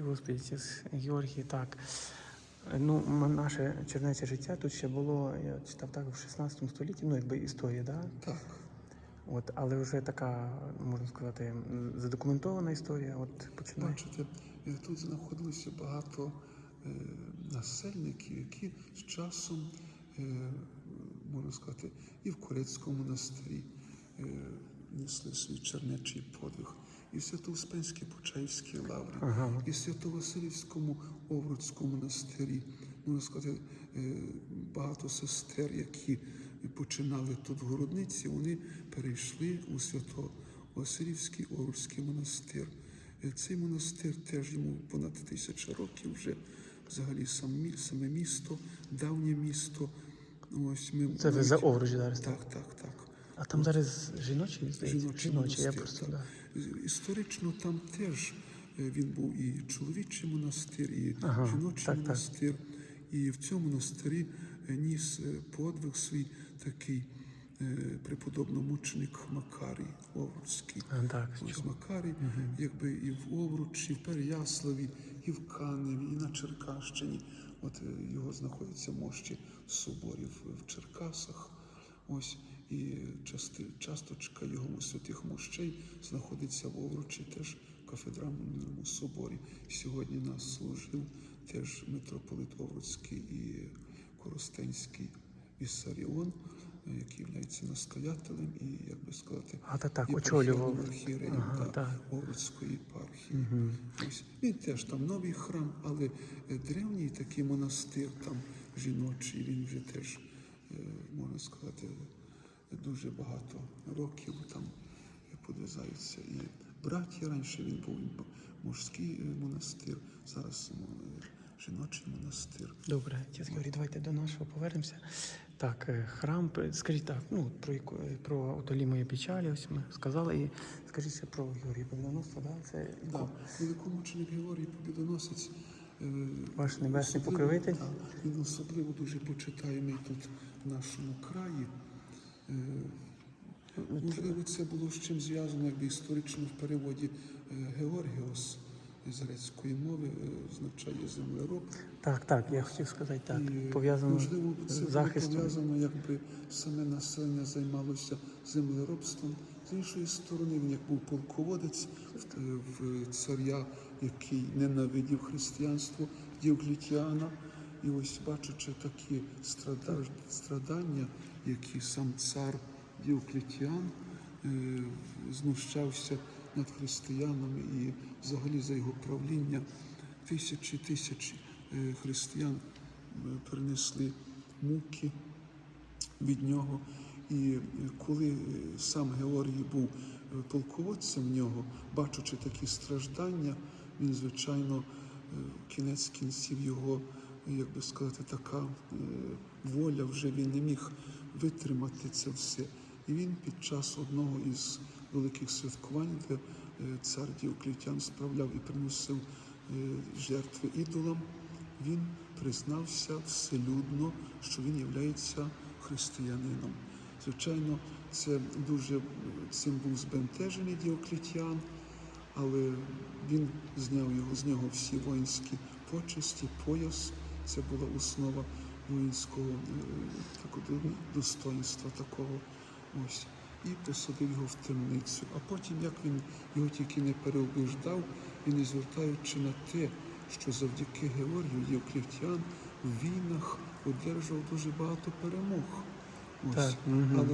Господи, отець Георгій, так. Ну, наше чернече життя тут ще було, я читав так, в 16 столітті, ну, якби історія, да? Так. От, але вже така, можна сказати, задокументована історія. От починає. Бачите, тут знаходилося багато е, насельників, які з часом, е, можна сказати, і в Корецькому монастирі е, несли свій чернечий подвиг, і Свято-Успенській Почаївській лаврі, Ага. і Свято-Василівському Овруцькому монастирі. Можна сказати, е, багато сестер, які починали тут в Городниці, вони перейшли у Свято-Василівський Овруцький монастир. Е, Цей монастир теж йому понад тисяча років вже взагалі сам саме місто, давнє місто. Ось ми Це ви за Овруч зараз, так? так, так, так. А там зараз жіночий, здається? Жіночий жіночий я просто, да. Історично там теж е, він був і чоловічий монастир, і Ага, жіночий так, так. монастир. І в цьому монастирі е, ніс е, подвиг свій такий е, преподобно-мученик Макарій Овруцький. А, так, Ось. Макарій, якби і в Овручі, і в Переяславі, і в Каневі, і на Черкащині. От е, його знаходяться мощі соборів в Черкасах. Ось і части, часточка його святих мощей знаходиться в Овручі, теж в кафедральному соборі. Сьогодні нас служив теж митрополит Овруцький і Коростенський Віссаріон, який є настоятелем і, як би сказати, А, так, так, очолював. Ага, та. Овруцької єпархії. Ось він теж там новий храм, але е, древній такий монастир, там жіночий, він вже теж, е, можна сказати, дуже багато років там подвизається. І браття раніше він був мужський е, монастир, зараз жіночий монастир. Добре, отець Георгій, давайте до нашого повернемося. Так, е, храм, е, скажіть так, ну, про, яку- про моєї печалі, ось ми сказали, і скажіть ще про Георгія Победоносця, да? це Так, великомученик Георгій Побідоносець. Ваш небесний покровитель? він особливо дуже почитаємий тут в нашому краї. Е, Можливо, це було з чим зв'язано, якби історично в переводі е, Георгіос з грецької мови е, означає землероб. Так, так, я хотів сказати так. І, Пов'язано можливо, це захистом. пов'язано, якби саме населення займалося землеробством. З іншої сторони, він як був полководець в, царя, який ненавидів християнство Діоклетіана. І ось бачачи такі страдання, які сам цар Діоклетіан е, знущався над християнами і взагалі за його правління тисячі тисячі е, християн е, перенесли муки від нього. І коли сам Георгій був полководцем нього, бачачи такі страждання, він, звичайно, кінець кінців його, як би сказати, така е, воля вже він не міг витримати це все. І він під час одного із великих святкувань, де е, цар Діоклетян справляв і приносив е, жертви ідолам, він признався вселюдно, що він є християнином. Звичайно, це дуже цим був збентежений Діоклетіан, але він зняв його з нього всі воїнські почесті, пояс. Це була основа воїнського е, такого достоинства такого. Ось. І посадив його в темницю. А потім, як він його тільки не переубіждав, і не звертаючи на те, що завдяки Георгію Євклетіан в війнах одержав дуже багато перемог. Ось. Так, угу. Але